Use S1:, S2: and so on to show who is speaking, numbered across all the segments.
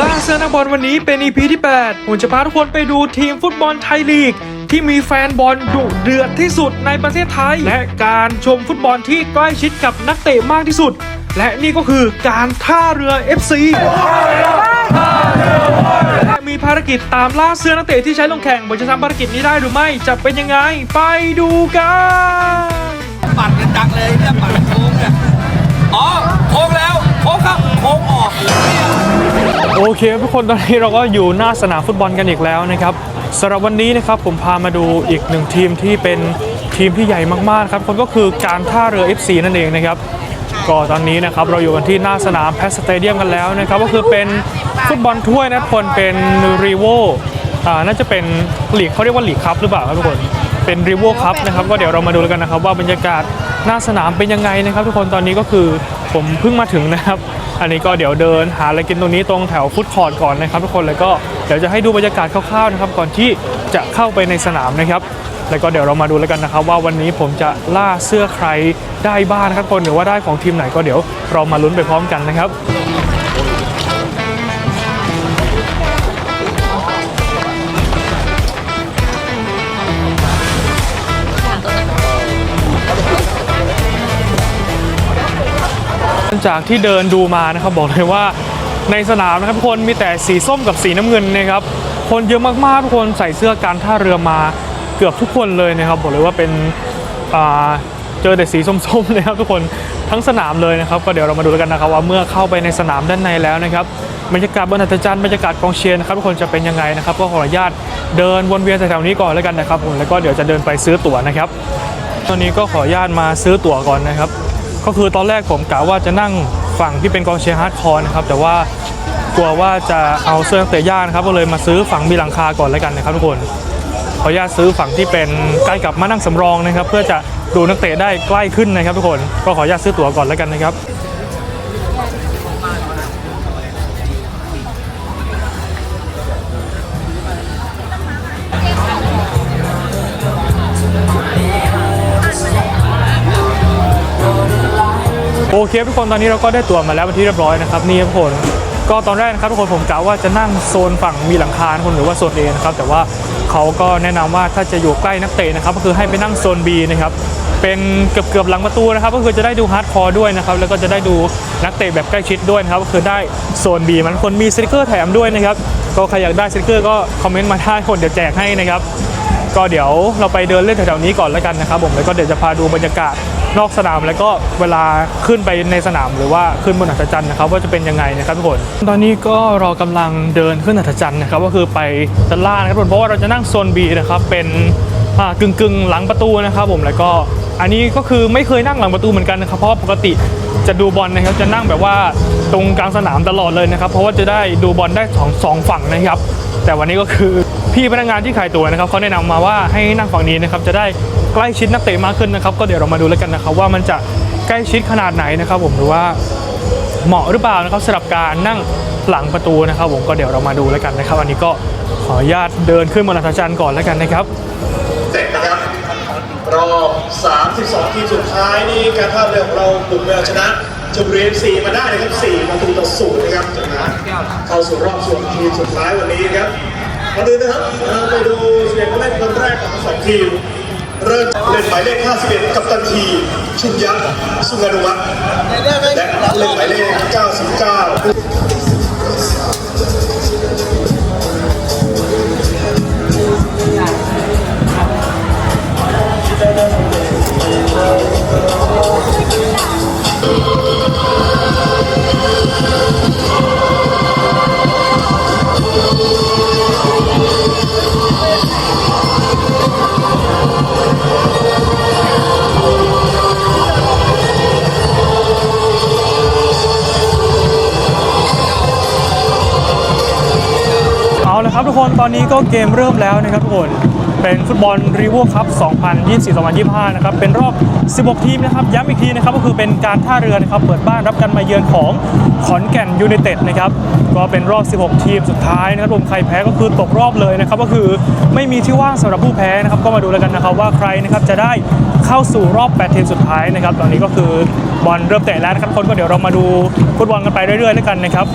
S1: ล่าเสื้อนักบอลวันนี้เป็น EP ที่ 8 ผมจะพาทุกคนไปดูทีมฟุตบอลไทยลีก ที่มีแฟนบอลดุเดือดที่สุดในประเทศไทย และการชมฟุตบอลที่ใกล้ชิดกับนักเตะมากที่สุด และนี่ก็คือการท่าเรือ FC และมีภารกิจตามล่าเสื้อนักเตะที่ใช้ลงแข่งผมจะทำภารกิจนี้ได้หรือไม่จะเป็นยังไง ไปดูกัน
S2: ปั่นกันจังเลยเนี่ยปั่นโค้งเนี่ยอ๋อโค้งแล้วโค้งครับโค้งออกเนี่ย
S1: โอเคทุกคนตอนนี้เราก็อยู่หน้าสนามฟุตบอลกันอีกแล้วนะครับสำหรับวันนี้นะครับผมพามาดูอีกหนึ่งทีมที่เป็นทีมที่ใหญ่มากๆครับคนก็คือการท่าเรือ FC นั่นเองนะครับก็ตอนนี้นะครับเราอยู่กันที่หน้าสนามแพสสเตเดียมกันแล้วนะครับก็คือเป็นฟุตบอลถ้วยนะทุกคนเป็นรีโวอ่าน่าจะเป็นลีกเขาเรียกว่าลีกคัพหรือเปล่าครับทุกคนเป็นรีโวคัพนะครับก็เดี๋ยวเรามาดูกันนะครับว่าบรรยากาศหน้าสนามเป็นยังไงนะครับ ทุกคนตอนนี้ก็คือผมเพิ่งมาถึงนะครับ อันนี้ก็เดี๋ยวเดินหาอะไรกินตรงนี้ตรงแถวฟุตคอร์ดก่อนนะครับทุกคนแล้วก็เดี๋ยวจะให้ดูบรรยากาศคร่าวๆนะครับก่อนที่จะเข้าไปในสนามนะครับแล้วก็เดี๋ยวเรามาดูแล้วกันนะครับ ว่าวันนี้ผมจะล่าเสื้อใครได้บ้างนะครับทุกคนหรือว่าได้ของทีมไหนก็เดี๋ยวเรามาลุ้นไปพร้อมกันนะครับ จากที่เดินดูมานะครับบอกเลยว่าในสนามนะครับทุกคนมีแต่สีส้มกับสีน้ำเงินนะครับคนเยอะมากๆทุกคนใส่เสื้อการท่าเรือมาเกือบทุกคนเลยนะครับบอกเลยว่าเป็นเจอแต่สีส้มๆนะครับทุกคนทั้งสนามเลยนะครับ ก็เดี๋ยวเรามาดูกันนะครับว่าเมื่อเข้าไปในสนามด้านในแล้วนะครับบรรยากาศบนอัศจรรย์บรรยากาศกองเชียร์นะครับทุกคนจะเป็นยังไงนะครับก็ขออนุญาตเดินวนเวียนแถวๆนี้ก่อนแล้วกันนะครับผมแล้วก็เดี๋ยวจะเดินไปซื้อตั๋วนะครับตอนนี้ก็ขออนุญาตมาซื้อตั๋วก่อนนะครับ ก็คือตอนแรกผมกะว่าจะนั่งฝั่งที่เป็นกองเชียร์ฮาร์ดคอร์นะครับ แต่ว่ากลัวว่าจะเอาเสื้อนักเตะย่านะครับก็เลยมาซื้อฝั่งมีหลังคาก่อนแล้วกันนะครับทุกคนขออนุญาตซื้อฝั่งที่เป็นใกล้กับมานั่งสำรองนะครับ เพื่อจะดูนักเตะได้ใกล้ขึ้นนะครับทุกคนก็ขออนุญาตซื้อตั๋วก่อนแล้วกันนะครับ โอเคทุกคนตอนนี้เราก็ได้ตั๋วมาแล้วเป็นที่เรียบร้อยนะครับนี่ครับทุกคนก็ตอนแรกนะครับทุกคนผมกะว่าจะนั่งโซนฝั่งมีหลังคาคนหรือว่าโซน A นะครับแต่ว่าเขาก็แนะนำว่าถ้าจะอยู่ใกล้นักเตะนะครับก็คือให้ไปนั่งโซน B นะครับเป็นเกือบเกือบๆหลังประตูนะครับก็คือจะได้ดูฮาร์ดคอร์ด้วยนะครับแล้วก็จะได้ดูนักเตะแบบใกล้ชิดด้วยนะครับก็คือได้โซน B มันคนมีสติกเกอร์แถมด้วยนะครับก็ใครอยากได้สติกเกอร์ก็คอมเมนต์มาได้คนเดี๋ยวแจกให้นะครับก็เดี๋ยวเราไปเดินเล่นแถวๆนี้ก่อนแล้วกันนะครับผมแล้วก็เดี๋ยวจะพาดูบรรยากาศ นอกสนามแล้วก็เวลาขึ้นไปในสนามหรือว่าขึ้นบนอัศจรรย์นะครับว่าจะเป็นยังไงนะครับทุกคนตอนนี้ก็เรากำลังเดินขึ้นอัศจรรย์นะครับก็คือไปด้านล่างนะครับทุกคนเพราะว่าเราจะนั่งโซน B นะครับเป็นอ่ากึ่งกึ่งๆหลังประตูนะครับผมแล้วก็อันนี้ก็คือไม่เคยนั่งหลังประตูเหมือนกันนะครับเพราะปกติจะดูบอลนะครับจะนั่งแบบว่าตรงกลางสนามตลอดเลยนะครับ เพราะว่าจะได้ดูบอลได้สองสองฝั่งนะครับ แต่วันนี้ก็คือพี่พนักงานที่ขายตั๋วนะครับเขาแนะนำมาว่าให้นั่งฝั่งนี้นะครับจะได้ ใกล้ชิดนักเตะมากขึ้นนะครับ ก็เดี๋ยวเรามาดูแล้วกันนะครับ ว่ามันจะใกล้ชิดขนาดไหนนะครับ ผมหรือว่าเหมาะหรือเปล่านะครับสำหรับการนั่งหลังประตูนะครับ ผมก็เดี๋ยวเรามาดูแล้วกันนะครับ อันนี้ก็ขออนุญาตเดินขึ้นบนอัศจรรย์ก่อนแล้วกันนะครับ
S3: เสร็จนะครับรอบ 32 ทีมสุดท้ายนี่การท่าเรือของเราบุกไปเอาชนะชมบุรีเอฟซีมาได้นะครับ4ประตูต่อศูนย์นะครับจากนั้นเข้าสู่รอบส่วนทีมสุดท้ายวันนี้นะครับมาดูนะครับไปดูเสียงผู้เล่นคนแรกของสองทีม เริ่มเล่นหมายเลข 51 กับตันทีชุนยักษ์สุงานุวัฒน์และเล่นหมายเลข 99
S1: ครับทุกคนตอนนี้ก็เกมเริ่มแล้วนะครับทุกคน เป็นฟุตบอลรีว o คัพ 2024-2025 นะครับ เป็นรอบ 16 ทีมนะครับ ย้ำอีกทีนะครับ ก็คือเป็นการท่าเรือนะครับ เปิดบ้านรับการมาเยือนของขอนแก่นยูไนเต็ดนะครับ ก็เป็นรอบ 16 ทีมสุดท้ายนะครับรวมใครแพ้ก็คือตกรอบเลยนะครับ ก็คือไม่มีที่ว่างสำหรับผู้แพ้นะครับ ก็มาดูแล้วกันนะครับว่าใครนะครับจะได้เข้าสู่รอบ 8 ทีมสุดท้ายนะครับ ตอนนี้ก็คือบอลเริ่มเตะแล้วนะครับคนก็เดี๋ยวเรามาดูฟุตบอลกันไปเรื่อยๆแล้วกันนะครับ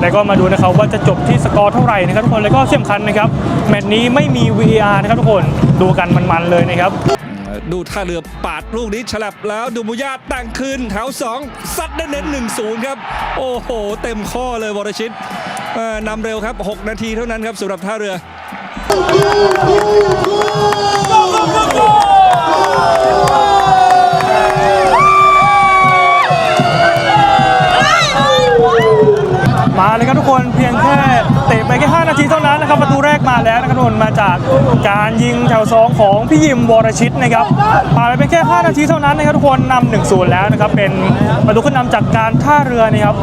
S1: แล้วก็มาดูนะครับว่าจะจบที่สกอร์เท่าไหร่นะครับทุกคนแล้วก็ที่สำคัญนะครับแมตช์นี้ไม่มี VAR นะครับทุกคนดูกันมันๆเลยนะครับ
S4: ดูท่าเรือปาดลูกนี้ฉลับแล้วดูมุยาแต่งคืนแถว2ซัดเน้นๆหนึ่งศูนย์ครับ โอ้โห เต็มข้อเลยวรชิตนำเร็วครับ 6 นาทีเท่านั้นครับสำหรับท่าเรือะ
S1: ไปแค่5นาทีเท่านั้นนะครับประตูแรกมาแล้วนะครับทุกคนมาจากการยิงแถว2ของพี่ยิมวรชิตนะครับผ่านไปแค่ 5 นาทีเท่านั้นนะครับทุกคนนำ1 0แล้วนะครับเป็นประตูขึ้นนำจากการท่าเรือนะครับ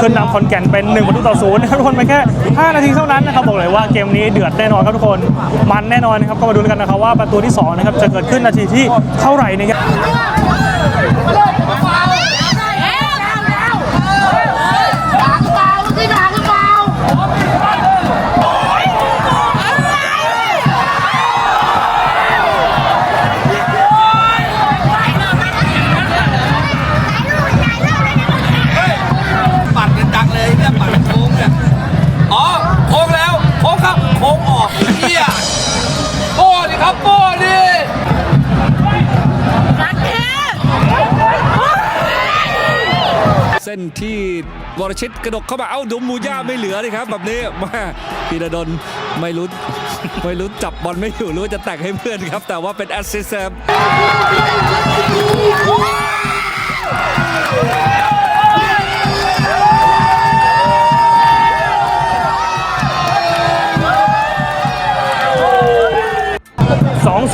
S1: ขึ้นนำขอนแก่นเป็น 1 ประตูต่อศูนย์นะครับทุกคนไปแค่ 5 นาทีเท่านั้นนะครับบอกเลยว่าเกมนี้เดือดแน่นอนครับทุกคนมันแน่นอนนะครับก็มาดูกันนะครับว่าประตูที่สองนะครับจะเกิดขึ้นนาทีที่เท่าไหร่นะครับ
S2: วร
S4: ชิตกระดกเข้ามาเอ้าดูมูย่าไม่เหลือเลยครับ แบบนี้มาพีระดลไม่รู้ไม่รู้จับบอลไม่อยู่รือว่าจะแต่งให้เพื่อนครับ แต่ว่าเป็นแอสซิสต์ครับ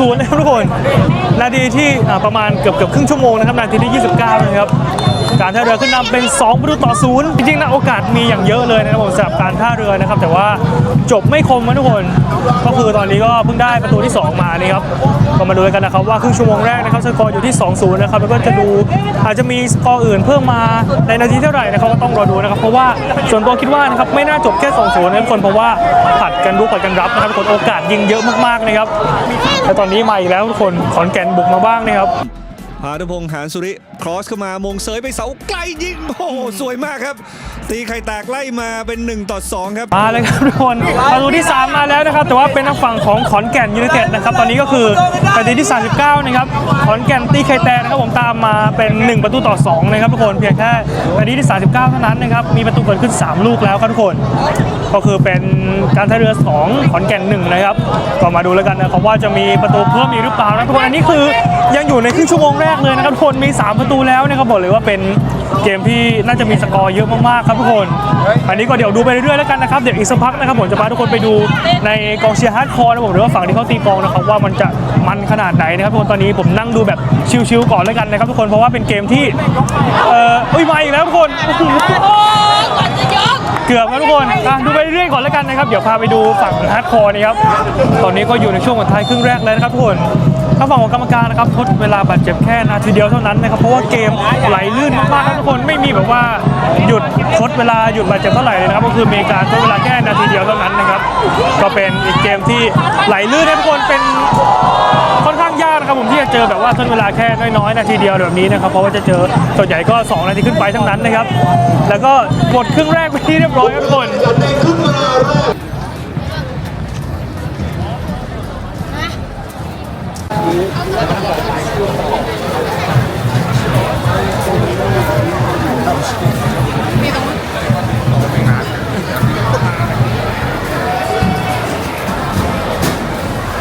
S1: 2-0 นะครับทุกคน นาทีที่ประมาณเกือบเกือบครึ่งชั่วโมงนะครับ นาทีที่ 29 นะครับ การท่าเรือขึ้นนำเป็น2ประตูต่อศูนย์จริงๆนะโอกาสมีอย่างเยอะเลยนะครับผมสำหรับการท่าเรือนะครับ แต่ว่าจบไม่คมนะทุกคน ก็คือตอนนี้ก็เพิ่งได้ประตูที่ 2 มานี่ครับก็มาดูกันนะครับว่าครึ่งชั่วโมงแรกนะครับสกอร์อยู่ที่ 2-0 นะครับแล้วก็จะดูอาจจะมีสกอร์อื่นเพิ่มมาในนาทีเท่าไหร่นะครับก็ต้องรอดูนะครับเพราะว่าส่วนตัวคิดว่านะครับไม่น่าจบแค่ 2-0นะทุกคนเพราะว่าผัดกันรุกผัดกันรับนะครับทุกคนโอกาสยิงเยอะมากๆนะครับและตอนนี้มาอีกแล้วทุกคนขอนแก่นบุกมาบ้างนะครับ
S4: พานุพงษ์หานสุริ ครอสเข้ามามงเสยไปเสาไกลยิงโอ้โหสวยมากครับ ตีไข่แตกไล่มาเป็น1ต่อ2ครับ
S1: มาเลยครับทุกคนประตูที่ 3 มาแล้วนะครับ แต่ว่าเป็นทางฝั่งของขอนแก่นยูไนเต็ดนะครับ ตอนนี้ก็คือนาทีที่ 39 นะครับ ขอนแก่นตีไข่แตกนะครับผมตามมาเป็น 1 ประตูต่อ 2 นะครับทุกคนเพียงแค่นาทีที่ 39 เท่านั้นนะครับ มีประตูเกิดขึ้น 3 ลูกแล้วครับทุกคน ก็คือเป็นการท่าเรือ 2 ขอนแก่น 1 นะครับ ก็มาดูแล้วกันนะครับว่าจะมีประตูเพิ่มอีกหรือเปล่านะทุกคน อันนี้คือยังอยู่ในครึ่งชั่วโมงแรกเลยนะครับทุกคน มี 3 ประตูตูแล้วเนะครับบอกเลยว่าเป็นเกมที่น่าจะมีสกอร์เยอะมากๆครับทุกคน อันนี้ก็เดี๋ยวดูไปเรื่อยๆแล้วกันนะครับ เดี๋ยวอีกสักพักนะครับผมจะพาทุกคนไปดูในกองเชียร์ฮาร์ดคอร์นะผมหรือว่าฝั่งที่เขาตีกองนะครับว่ามันจะมันขนาดไหนนะครับทุกคนตอนนี้ผมนั่งดูแบบชิลๆก่อนแล้วกันนะครับทุกคนเพราะว่าเป็นเกมที่เอ่ออุ้ยมาอีกแล้วทุกคนเกือบแล้วทุกคนดูไปเรื่อยๆก่อนแล้วกันนะครับ เดี๋ยวพาไปดูฝั่งฮาร์ดคอร์นะครับ ตอนนี้ก็อยู่ในช่วงสุดท้ายครึ่งแรกแล้วนะครับทุกคน ถ้าฝั่งของกรรมการนะครับทดเวลาบาดเจ็บแค่นาทีเดียวเท่านั้นนะครับเพราะว่าเกมไหลลื่นมากๆครับทุกคนไม่มีแบบว่าหยุดทดเวลาหยุดบาดเจ็บเท่าไหร่เลยนะครับก็คือมีการทดเวลาแค่นาทีเดียวเท่านั้นนะครับก็เป็นอีกเกมที่ไหลลื่นนะทุกคนเป็นค่อนข้างยากนะครับผมที่จะเจอแบบว่าทดเวลาแค่น้อยๆนาทีเดียวแบบนี้นะครับเพราะว่าจะเจอส่วนใหญ่ก็ 2 นาทีขึ้นไปทั้งนั้นนะครับ แล้วก็หมดครึ่งแรกไปที่เรียบร้อยครับทุกคน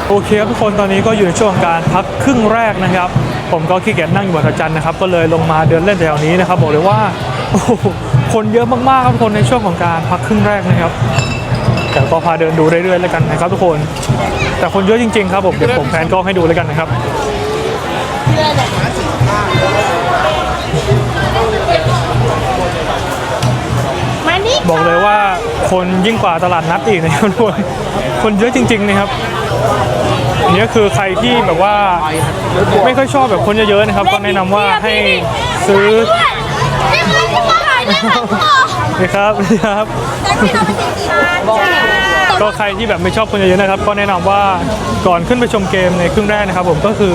S1: โอเคครับทุกคนตอนนี้ก็อยู่ในช่วงการพักครึ่งแรกนะครับ ผมก็ขี้เกียจนั่งอยู่บนพระจันนะครับ ก็เลยลงมาเดินเล่นแถวนี้นะครับ บอกเลยว่าคนเยอะมากๆครับคนในช่วงของการพักครึ่งแรกนะครับ แต่ก็พาเดินดูเรื่อยๆแล้วกันนะครับทุกคน แต่คนเยอะจริงๆครับผมเดี๋ยวผมแพนกล้องให้ดูแล้วกันนะครับ
S5: มานี่
S1: บอกเลยว่าคนยิ่งกว่าตลาดนัดอีกนะครับทุกคนคนเยอะจริง ๆนะครับอันนี้ก็คือใครที่แบบว่าไม่ค่อยชอบแบบคนเยอะๆนะครับ ก็แนะนำว่าให้ซื้อ
S5: นี่คือที่มาหายได้หลังพ่อ
S1: นี่ครับนี่ครับ
S5: แต่พี่เราเป็นสีฟ้า
S1: ก็ใครที่แบบไม่ชอบคนเยอะๆนะครับ ก็แนะนำว่าก่อนขึ้นไปชมเกมในครึ่งแรกนะครับ ผมก็คือ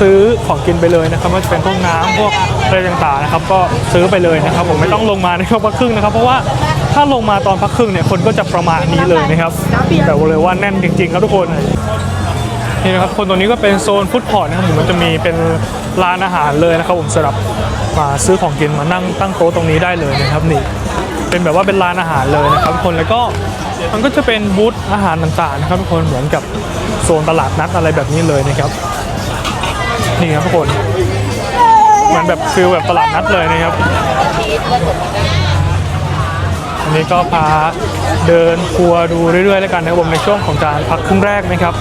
S1: ซื้อของกินไปเลยนะครับว่าจะเป็นพวกน้ำพวกอะไรต่างๆนะครับ ก็ซื้อไปเลยนะครับ ผมไม่ต้องลงมาในช่วงพักครึ่งนะครับ เพราะว่าถ้าลงมาตอนพักครึ่งเนี่ยคนก็จะประมาณนี้เลยนะครับ แต่บอกเลยว่าแน่นจริงๆครับทุกคน นี่นะครับคนตรงนี้ก็เป็นโซนฟุตพอร์ตนะครับผมมันจะมีเป็นร้านอาหารเลยนะครับผมสำหรับมาซื้อของกินมานั่งตั้งโต๊ะตรงนี้ได้เลยนะครับนี่ เป็นแบบว่าเป็นร้านอาหารเลยนะครับทุกคนแล้วก็มันก็จะเป็นบูธอาหารต่างๆนะครับทุกคนเหมือนกับโซนตลาดนัดอะไรแบบนี้เลยนะครับนี่ครับทุกคนเหมันแบบฟิลแบบตลาดนัดเลยนะครับอันนี้ก็พาเดินทัวร์ดูเรื่อยๆแล้วกันนะครับผมในช่วงของการพักครึ่งแรกนะครับ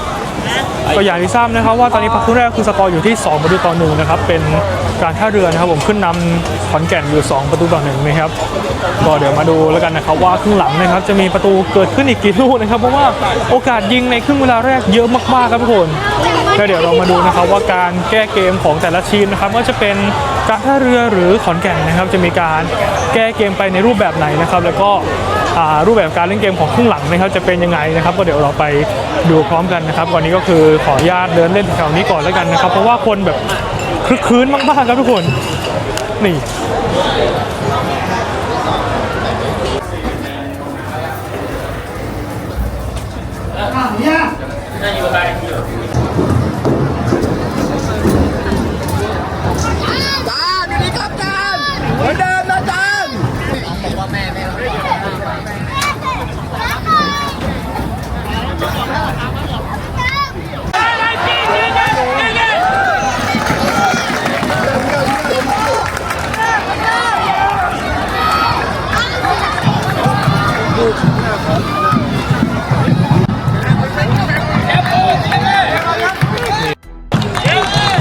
S1: ก็อย่างที่ทราบนะครับว่าตอนนี้พักครึ่งแรกคือสกอร์อยู่ที่ 2 ประตูต่อหนึ่งนะครับเป็นการท่าเรือนะครับผมขึ้นนำขอนแก่นอยู่ 2 ประตูต่อหนึ่งนะครับก็เดี๋ยวมาดูแล้วกันนะครับว่าครึ่งหลังนะครับจะมีประตูเกิดขึ้นอีกกี่ลูกนะครับเพราะว่าโอกาสยิงในครึ่งเวลาแรกเยอะมากๆครับทุกคนก็เดี๋ยวเรามาดูนะครับว่าการแก้เกมของแต่ละทีมนะครับก็จะเป็นการท่าเรือหรือขอนแก่นนะครับ จะมีการแก้เกมไปในรูปแบบไหนนะครับ แล้วก็รูปแบบการเล่นเกมของครึ่งหลังนะครับจะเป็นยังไงนะครับ ก็เดี๋ยวเราไป ดูพร้อมกันนะครับก่อนนี้ก็คือขออนุญาตเดินเล่นแถวนี้ก่อนแล้วกันนะครับ เพราะว่าคนแบบคึกคื้นมากๆครับทุกคน นี่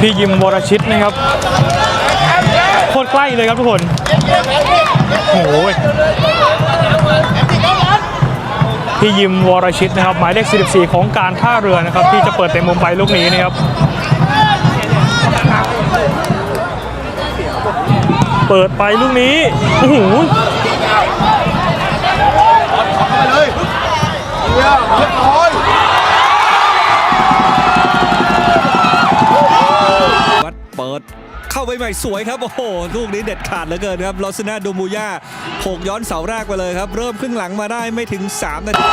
S1: พี่ยิมวรชิตนะครับโคตรใกล้เลยครับทุกคนโอ้โหพี่ยิมวรชิตนะครับ หมายเลข 44 ของการท่าเรือนะครับ ที่จะเปิดเต็มมุมไปลูกนี้นะครับ เปิดไปลูกนี้โอ้โห
S4: วัด ไปใหม่สวยครับ โอ้โห ลูกนี้เด็ดขาดเหลือเกินครับลอสนาโดมูย่าหกย้อนเสาแรกไปเลยครับ เริ่มครึ่งหลังมาได้ไม่ถึง 3 นาที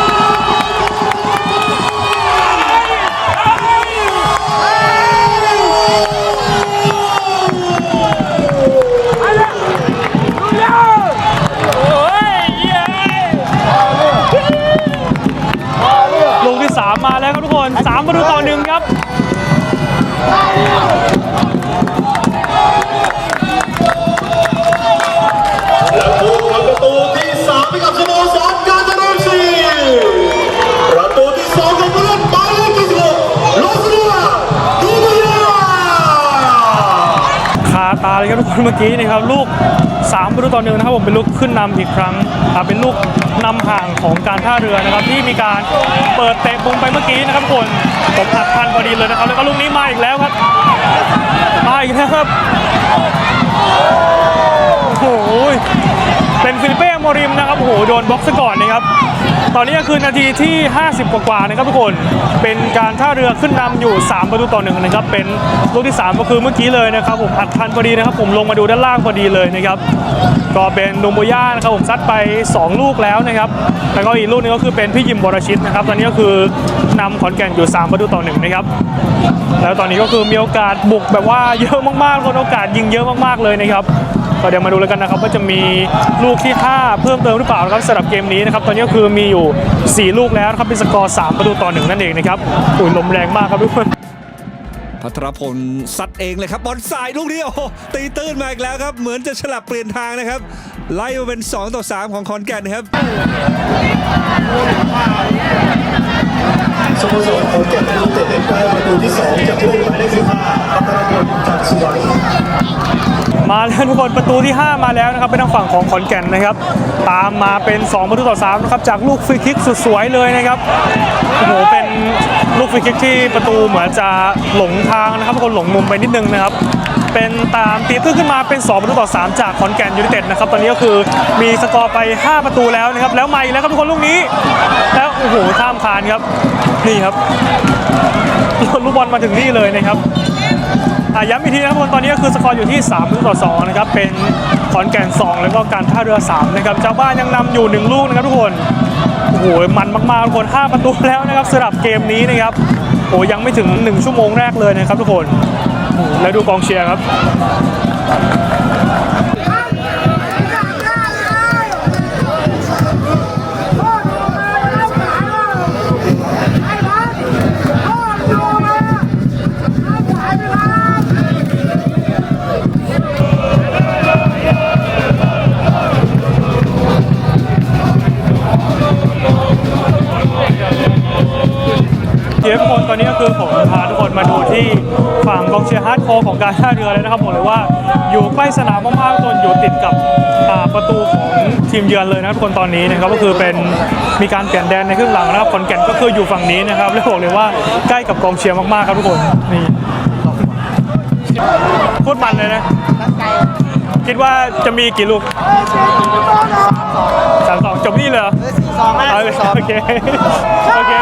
S1: ลูกที่ 3 มาแล้วครับทุกคน3ประตูต่อหนึ่งครับ ครับทุกคนเมื่อกี้นี่ครับลูก3ประตูต่อหนึ่งนะครับผมเป็นลูกขึ้นนำอีกครั้งเป็นลูกนำห่างของการท่าเรือนะครับที่มีการเปิดเตะมุมไปเมื่อกี้นะครับทุกคนผมอัดพันพอดีเลยนะครับแล้วก็ลูกนี้มาอีกแล้วครับมาอีกแล้วครับโอ้โห เป็นฟิลิเป้โมริมนะครับโอ้โหโดนบล็อกซะก่อนนะครับ ตอนนี้ก็คือนาทีที่ 50 กว่าๆนะครับทุกคน เป็นการท่าเรือขึ้นนำอยู่ 3 ประตูต่อหนึ่งนะครับ เป็นลูกที่ 3 ก็คือเมื่อกี้เลยนะครับ ผมอัดทันพอดีนะครับ ผมลงมาดูด้านล่างพอดีเลยนะครับ ก็เป็นโนโมย่านะครับผมซัดไป 2 ลูกแล้วนะครับ แล้วก็อีกลูกนึงก็คือเป็นพี่ยิมบรชิตนะครับ ตอนนี้ก็คือนำขอนแก่นอยู่ 3 ประตูต่อหนึ่งนะครับ แล้วตอนนี้ก็คือมีโอกาสบุกแบบว่าเยอะมากๆคนโอกาสยิงเยอะมากๆเลยนะครับ ก็เดี๋ยวมาดูแล้วกันนะครับว่าจะมีลูกที่ 5 เพิ่มเติมหรือเปล่านะครับสำหรับเกมนี้นะครับตอนนี้ก็คือมีอยู่ 4 ลูกแล้วนะครับเป็นสกอร์3ประตูต่อหนึ่งนั่นเองนะครับอุ้ยลมแรงมากครับทุกคน
S4: พัทรพลซัดเองเลยครับบอลสายลูกนี้โอ้โหตีตื้นมาอีกแล้วครับ เหมือนจะฉลับเปลี่ยนทางนะครับ ไล่มาเป็น 2 ต่อ 3 ของคอนแก่นครับ
S3: สโมสรขอนแก่นยูไนเต็ดได้ประตูที่ 2 จากผู้เล่นหมายเลข15พัทรพลจันทร์สุวรรณ
S1: มาแล้วทุกคนประตูที่ 5 มาแล้วนะครับเป็นทางฝั่งของขอนแก่นนะครับ ตามมาเป็น 2 ประตูต่อ3นะครับจากลูกฟรีคิกสุดสวยเลยนะครับโอ้โหเป็นลูกฟรีคิกที่ประตูเหมือนจะหลงทางนะครับทุกคนหลงมุมไปนิดนึงนะครับ เป็นตามตีตื้นขึ้นมาเป็น 2 ประตูต่อ 3 จากขอนแก่นยูไนเต็ดนะครับตอนนี้ก็คือมีสกอร์ไป 5 ประตูแล้วนะครับแล้วมาอีกแล้วครับทุกคนลูกนี้ แล้วโอ้โหข้ามคานครับนี่ครับลูกบอลมาถึงนี่เลยนะครับ ย้ำอีกทีนะครับทุกคนตอนนี้ก็คือสกอร์อยู่ที่3ประตูต่อ2นะครับเป็นขอนแก่น 2 แล้วก็การท่าเรือ3นะครับเจ้าบ้านยังนำอยู่ 1 ลูกนะครับทุกคนโอ้โหมันมากๆทุกคน5ประตูแล้วนะครับสำหรับเกมนี้นะครับโอ้ยังไม่ถึง 1 ชั่วโมงแรกเลยนะครับทุกคนแล้วดูกองเชียร์ครับ ของการท่าเรือเลยนะครับผมเลยว่าอยู่ใกล้สนามมากๆทุกคนอยู่ติดกับอ่าประตูของทีมเยือนเลยนะครับทุกคนตอนนี้นะครับก็คือเป็นมีการเปลี่ยนแดนในครึ่งหลังนะครับขอนแก่นก็คืออยู่ฝั่งนี้นะครับแล้วบอกเลยว่าใกล้กับกองเชียร์มากๆครับทุกคนนี่พูดมันเลยนะคิดว่าจะมีกี่ลูกสามสองจบนี่เลยเหรอ
S6: สองนะ
S1: เอาเลยโอเคโอเค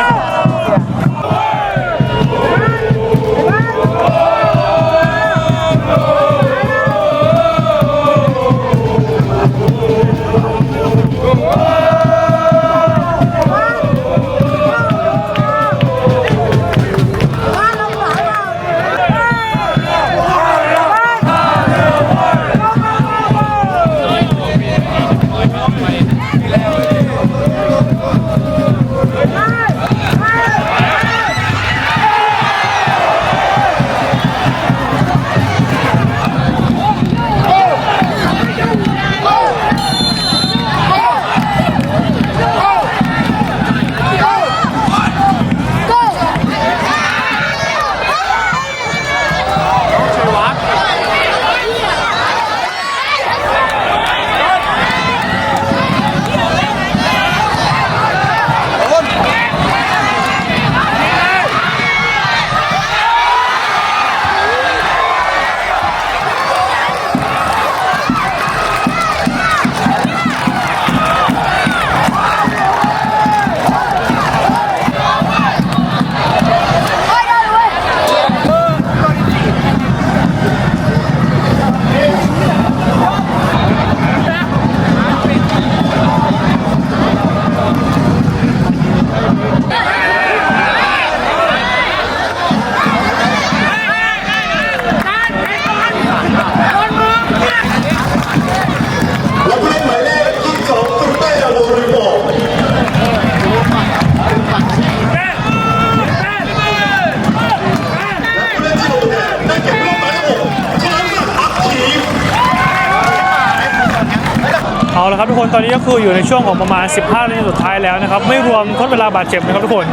S3: ตอ
S1: นนี้ก็คืออยู่ในช่วงของประมาณ 15นาทีสุดท้ายแล้วนะครับ ไม่รวมทดเวลาบาดเจ็บนะครับทุกคน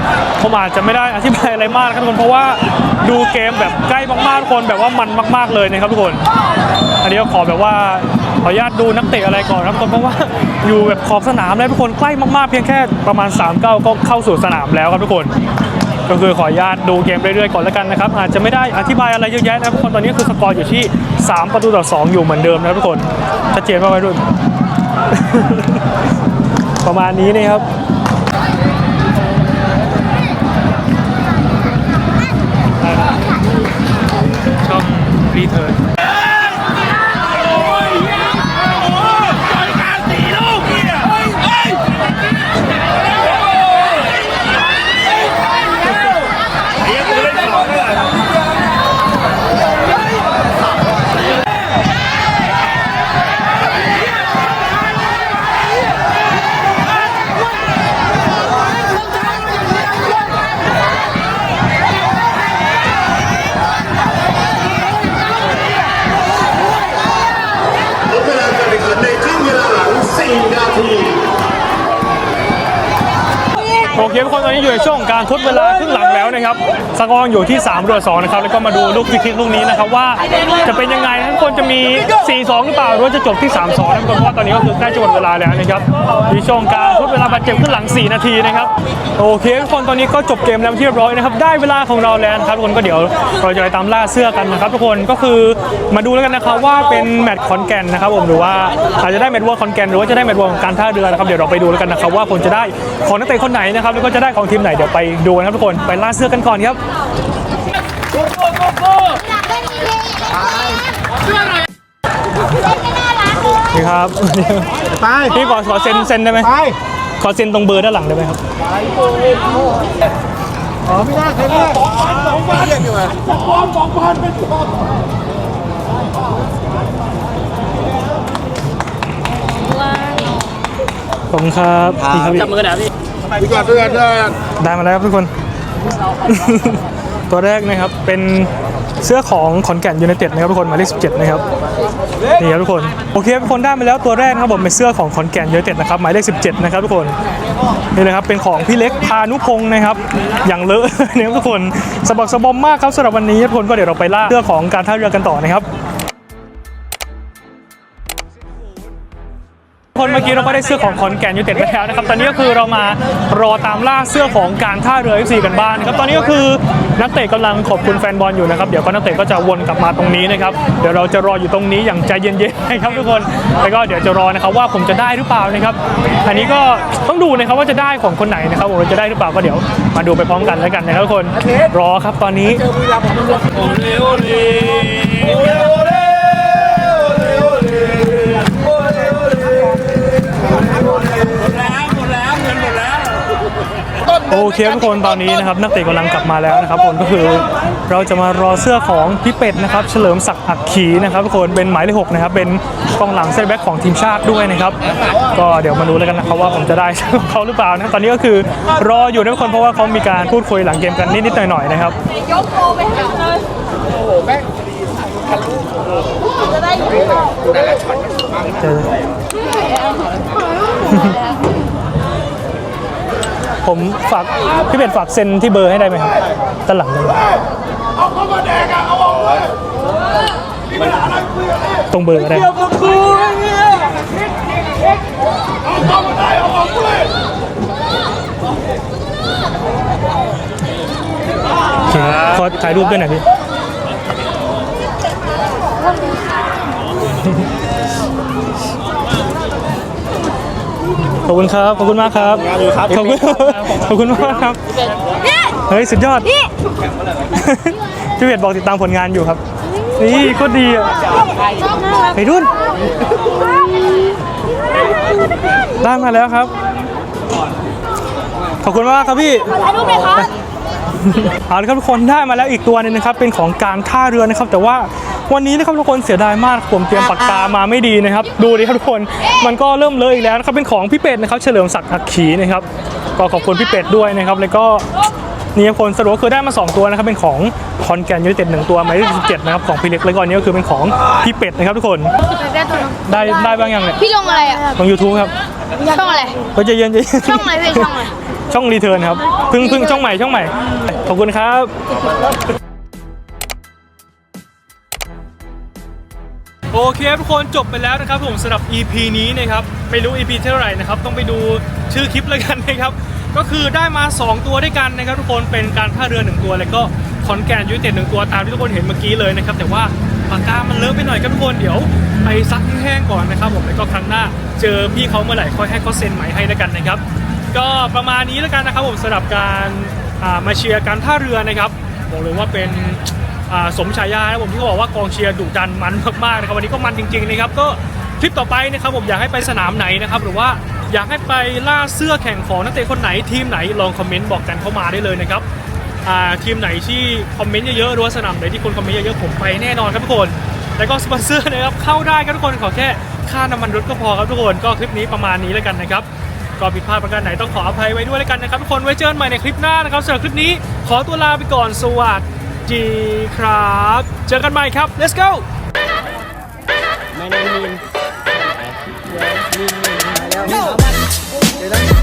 S1: ผมอาจจะไม่ได้อธิบายอะไรมากนะครับทุกคนเพราะว่าดูเกมแบบใกล้มากๆทุกคนแบบว่ามันมาก ๆเลยนะครับทุกคน อันนี้ก็ขอแบบว่าขออนุญาตดูนักเตะอะไรก่อนนะครับทุกคนเพราะว่าอยู่แบบขอบสนามแล้วทุกคนใกล้มากๆเพียงแค่ประมาณ3เก้าก็เข้าสู่สนามแล้วครับทุกคนก็คือขออนุญาตดูเกมเรื่อยๆก่อนแล้วกันนะครับ อาจจะไม่ได้อธิบายอะไรเยอะแยะนะครับทุกคนตอนนี้คือสกอร์อยู่ที่ 3 ประตูต่อ 2 อยู่เหมือนเดิมนะครับทุกคนชัดเจนมากไหมรุ่น ประมาณนี้นะครับ ช่องรีเทิร์น อนนี้อยู่ในช่วงการทดเวลาครึ่งหลัง ครับสกอร์อยู่ที่3เรือ2นะครับแล้วก็มาดูลูกฟรีคิกลูกนี้นะครับว่าจะเป็นยังไงนะทุกคนจะมี 4-2 หรือเปล่าหรือว่าจะจบที่ 3-2นะทุกคนเพราะตอนนี้ก็คือใกล้จะหมดเวลาแล้วนะครับมีช่วงการทดเวลาบาดเจ็บครึ่งหลัง 4 นาทีนะครับโอเคทุกคนตอนนี้ก็จบเกมแล้วที่เรียบร้อยนะครับได้เวลาของเราแล้วนะครับทุกคนก็เดี๋ยวเราจะไปตามล่าเสื้อกันนะครับ ทุกคนก็คือมาดูแล้วกันนะครับว่าเป็นแมตช์ขอนแก่นนะครับผมหรือว่าอาจจะได้แมตช์วัวขอนแก่นหรือว่าจะได้แมตช์วัวของการท่าเรือนะครับเดี๋ยวเราไปดูแล้วกันนะครับว่าผลจะได้ของนักเตะคนไหนนะครับแล้วก็จะได้ของทีมไหนเดี๋ยวไปดูนะครับทุกคนไปล่าเสื้อกันก่อนครับนี่ครับ
S3: ไป
S1: พี่ขอขอเซ็นเซ็นได้ไหม
S3: ไป
S1: ขอเซ็นตรงเบอร์ด้านหลังได้ไหมครับ
S3: อ๋อไม่ได้ใครไม่ได้สองพันสองพันเรียกอยู่ไงสองพันสองพันเป็นสอง
S1: ขอบคุณครับพี่ครับพี่
S3: ดีกว่าเพื่อนเพื่อน
S1: ได้มาแล้วครับทุกคน ตัวแรกนะครับเป็นเสื้อของขอนแก่นยูไนเต็ดนะครับทุกคนหมายเลข17 นะครับนี่ครับทุกคนโอเคทุกคนได้มาแล้วตัวแรกนะครับผมเป็นเสื้อของขอนแก่นยูไนเต็ดนะครับหมายเลข17 นะครับทุกคนนี่นะครับเป็นของพี่เล็กพานุพงศ์นะครับอย่างเลอะนะครับทุกคนสบักสบอมมากครับสำหรับวันนี้ทุกคนก็เดี๋ยวเราไปล่าเสื้อของการท่าเรือกันต่อนะครับ คนเมื่อกี้เราก็ได้เสื้อของขอนแก่นยูเต็ดไปแล้วนะครับ ตอนนี้ก็คือเรามารอตามล่าเสื้อของการท่าเรือ FC กันบ้างนะครับ ตอนนี้ก็คือนักเตะกำลังขอบคุณแฟนบอลอยู่นะครับ เดี๋ยวก็นักเตะก็จะวนกลับมาตรงนี้นะครับ เดี๋ยวเราจะรออยู่ตรงนี้อย่างใจเย็นๆนะครับทุกคน แล้วก็เดี๋ยวจะรอนะครับว่าผมจะได้หรือเปล่านะครับ อันนี้ก็ต้องดูนะครับว่าจะได้ของคนไหนนะครับผมจะได้หรือเปล่าก็เดี๋ยวมาดูไปพร้อมกันแล้วกันนะครับทุกคน รอครับตอนนี้ โอเคทุกคนตอนนี้นะครับนักเตะกำลังกลับมาแล้วนะครับผมก็คือเราจะมารอเสื้อของพี่เป็ดนะครับเฉลิมศักดิ์อักขีนะครับทุกคนเป็นหมายเลขหกนะครับเป็นกองหลังเซตแบ็กของทีมชาติด้วยนะครับก็เดี๋ยวมาดูแล้วกันนะครับว่าผมจะได้เขาหรือเปล่านะครับตอนนี้ก็คือรออยู่นะทุกคนเพราะว่าเขามีการพูดคุยหลังเกมกันนิดๆหน่อยๆนะครับ
S5: ยกโตไปหาเลยจะได้อยู่ต่อ
S1: เจอ ผมฝากพี่เป็ดฝากเซ็นที่เบอร์ให้ได้ไหมครับด้านหลังได้ไหมตรงเบอร์ก็ได้โอเคครับขอถ่ายรูปด้วยหน่อยพี่ ขอบคุณครับ ขอบคุณมากครับ ขอบคุณขอบคุณมากครับ เฮ้ย สุดยอด พี่เวทบอกติดตามผลงานอยู่ครับ นี่โคตรดีอะไปรุ่นได้มาแล้วครับ ขอบคุณมากครับพี่
S5: ถ่ายรูปเลยคะ
S1: เอาละครับทุกคนได้มาแล้วอีกตัวหนึงนะครับ เป็นของการท่าเรือนะครับ แต่ว่า วันนี้นะครับทุกคนเสียดายมากผมเตรียมปากกามาไม่ดีนะครับ ดูดิครับทุกคนมันก็เริ่มเลอะอีกแล้วนะครับเป็นของพี่เป็ดนะครับเฉลิมศักดิ์อักขีนะครับก็ขอบคุณพี่เป็ดด้วยนะครับ แล้วก็นี่ครับคนสรุปก็คือได้มา 2 ตัวนะครับเป็นของคอนแกนยูไนเต็ดหนึ่งตัวหมายเลข17นะครับของพี่เล็กแล้วก็อันนี้ก็คือเป็นของพี่เป็ดนะครับทุกคนได้ได้บ้างยังเนี่ย
S5: พี่ลงอะไรอะ
S1: ของ YouTube ครับ
S5: ช่องอะไร
S1: ก็จะเย็นๆ
S5: ช่องอะไรพี่ช่องอะไร
S1: ช่องรีเทิร์นครับเพึ่งเพึ่งช่องใหม่ช่องใหม่ขอบคุณครับ โอเคทุกคนจบไปแล้วนะครับผมสำหรับ EP นี้นะครับไม่รู้ EP เท่าไหร่นะครับต้องไปดูชื่อคลิปแล้วกันนะครับก็คือได้มา 2 ตัวด้วยกันนะครับทุกคนเป็นการท่าเรือ 1 ตัว แล้วก็ขอนแก่นยูเต็ดหนึ่งตัวตามที่ทุกคนเห็นเมื่อกี้เลยนะครับแต่ว่าปากกามันเลอะไปหน่อยครับทุกคนเดี๋ยวไปซักแห้งก่อนนะครับผมแล้วก็ครั้งหน้าเจอพี่เขาเมื่อไหร่ค่อยให้เขาเซ็นใหม่ให้แล้วกันนะครับก็ประมาณนี้แล้วกันนะครับผมสำหรับการมาเชียร์การท่าเรือนะครับบอกเลยว่าเป็น สมฉายานะผมที่เขาบอกว่ากองเชียร์ดุดันมันมากๆนะครับวันนี้ก็มันจริงๆนะครับก็คลิปต่อไปนะครับผมอยากให้ไปสนามไหนนะครับหรือว่าอยากให้ไปล่าเสื้อแข่งของนักเตะคนไหนทีมไหนลองคอมเมนต์บอกกันเข้ามาได้เลยนะครับทีมไหนที่คอมเมนต์เยอะๆหรือว่าสนามไหนที่คนคอมเมนต์เยอะๆผมไปแน่นอนครับทุกคนแล้วก็สปอนเซอร์นะครับเข้าได้ครับทุกคนขอแค่ค่าน้ำมันรถก็พอครับทุกคนก็คลิปนี้ประมาณนี้แล้วกันนะครับก็ผิดพลาดประการไหนต้องขออภัยไว้ด้วยแล้วกันนะครับทุกคนไว้เจอกันใหม่ในคลิปหน้านะครับสำหรับคลิปนี้ขอตัวลาไปก่อนสวัสดี ดีครับ เจอกันใหม่ครับ let's go
S6: my name is มีนมีนมาแล้ว